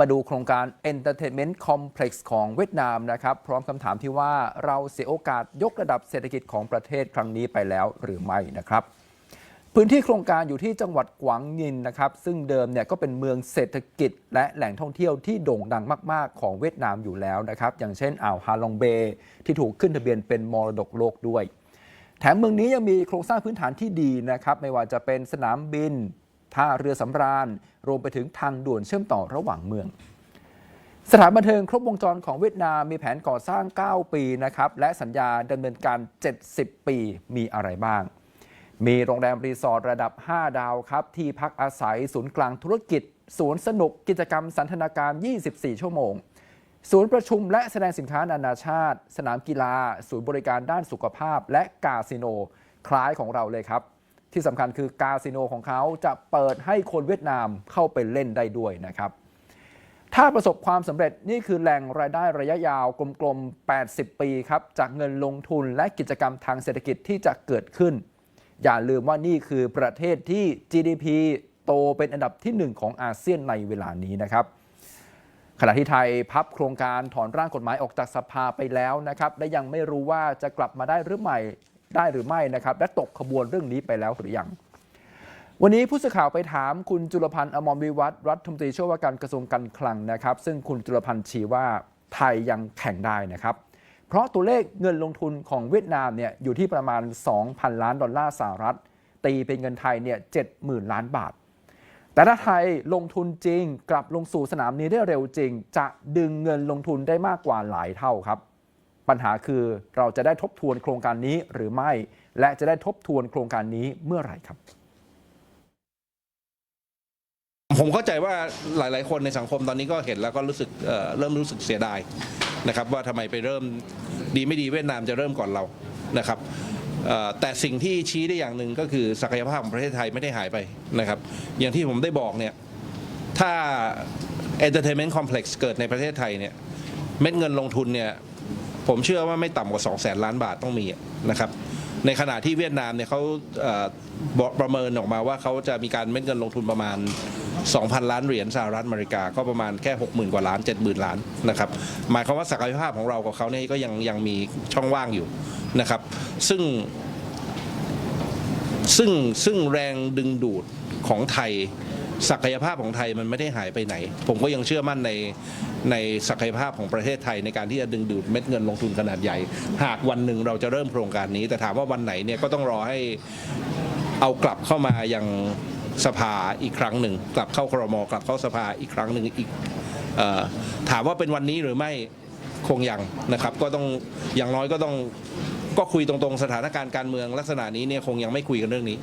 มาดูโครงการ Entertainment Complex ของเวียดนามนะครับ พร้อมคำถามที่ว่าเราเสียโอกาสยกระดับเศรษฐกิจของประเทศครั้งนี้ไปแล้วหรือไม่นะครับ พื้นที่โครงการอยู่ที่จังหวัดกวางยินนะครับ ซึ่งเดิมเนี่ยก็เป็นเมืองเศรษฐกิจ และแหล่งท่องเที่ยวที่โด่งดังมาก ๆ ของเวียดนามอยู่แล้วนะครับ อย่างเช่นอ่าวฮาลองเบย์ที่ถูกขึ้นทะเบียนเป็นมรดกโลกด้วย แถมเมืองนี้ยังมีโครงสร้างพื้นฐานที่ดีนะครับไม่ว่าจะเป็นสนามบิน ท่าเรือสำราญ รวมไปถึงทางด่วนเชื่อมต่อระหว่างเมือง สถานบันเทิงครบวงจรของเวียดนามมีแผนก่อสร้าง 9 ปีนะครับและสัญญาดำเนินการ 70 ปีมีอะไรบ้าง มีโรงแรมรีสอร์ทระดับ 5 ดาวครับที่พักอาศัยศูนย์กลางธุรกิจสวนสนุกกิจกรรมสันทนาการ 24 ชั่วโมง ศูนย์ประชุมและแสดงสินค้านานาชาติ สนามกีฬา ศูนย์บริการด้านสุขภาพ และกาสิโน คล้ายของเราเลยครับ ที่สำคัญคือกาสิโนของเขาจะเปิดให้คนเวียดนามเข้าไปเล่นได้ด้วยนะครับถ้าประสบความสำเร็จนี่คือแหล่งรายได้ระยะยาวกลมๆ 80 ปีครับ จากเงินลงทุนและกิจกรรมทางเศรษฐกิจที่จะเกิดขึ้น อย่าลืมว่านี่คือประเทศที่ GDP โตเป็นอันดับที่ 1 ของอาเซียนในเวลานี้นะครับ ขณะที่ไทยพับโครงการถอนร่างกฎหมายออกจากสภาไปแล้วนะครับ และยังไม่รู้ว่าจะกลับมาได้หรือไม่ ได้หรือไม่นะครับ และตกขบวนเรื่องนี้ไปแล้วหรือยัง วันนี้ผู้สื่อข่าวไปถามคุณจุลพันธ์อมรวิวัฒรัฐมนตรีช่วยว่าการกระทรวงการคลังนะครับ ซึ่งคุณจุลพันธ์ชี้ว่าไทยยังแข่งได้นะครับ เพราะตัวเลขเงินลงทุนของเวียดนามเนี่ยอยู่ที่ประมาณ 2,000 ล้านดอลลาร์สหรัฐ ตีเป็นเงินไทยเนี่ย70,000ล้านบาทแต่ถ้าไทยลงทุนจริง กลับลงสู่สนามนี้ได้เร็วจริง จะดึงเงินลงทุนได้มากกว่าหลายเท่าครับ ปัญหาคือเราจะได้ทบทวนโครงการนี้หรือไม่ และจะได้ทบทวนโครงการนี้เมื่อไหร่ครับผมเข้าใจว่าหลาย ๆ คนในสังคมตอนนี้ก็เห็นแล้วก็รู้สึกเเริ่มรู้สึกเสียดายนะครับ ว่าทำไมไปเริ่มดีไม่ดีเวียดนามจะเริ่มก่อนเรานะครับแต่สิ่งที่ชี้ได้อย่างหนึ่งก็คือศักยภาพของประเทศไทยไม่ได้หายไปนะครับ อย่างที่ผมได้บอกเนี่ยถ้า entertainment complex เกิดในประเทศไทยเนี่ยเม็ดเงินลงทุนเนี่ย ผมเชื่อว่าไม่ต่ำกว่า 2 0 0แสนล้านบาทต้องมีนะครับในขณะที่เวียดนามเนี่ยเขาประเมินออกมาว่าเขาจะมีการเม็ดเงินลงทุนประมาณ 2,000 ล้านเหรียญสหรัฐอเมริกาก็ประมาณแค่ 60,000 กว่าล้าน 70,000 ล้านนะครับหมายความว่าศักยภาพของเรากับเขาเนี่ยก็ยังยังมีช่องว่างอยู่นะครับซึ่งซึ่งซึ่งแรงดึงดูดของไทย ศักยภาพของไทยมันไม่ได้หายไปไหน ผมก็ยังเชื่อมั่นในในศักยภาพของประเทศไทยในการที่จะดึงดูดเม็ดเงินลงทุนขนาดใหญ่ หากวันหนึ่งเราจะเริ่มโครงการนี้ แต่ถามว่าวันไหนเนี่ยก็ต้องรอให้เอากลับเข้ามายังสภาอีกครั้งหนึ่ง กลับเข้าครมกลับเข้าสภาอีกครั้งหนึ่งอีกออถามว่าเป็นวันนี้หรือไม่คงยังนะครับ ก็ต้องอย่างน้อยก็ต้องก็คุยตรงๆสถานการณ์การเมืองลักษณะนี้เนี่ยคงยังไม่คุยกันเรื่องนี้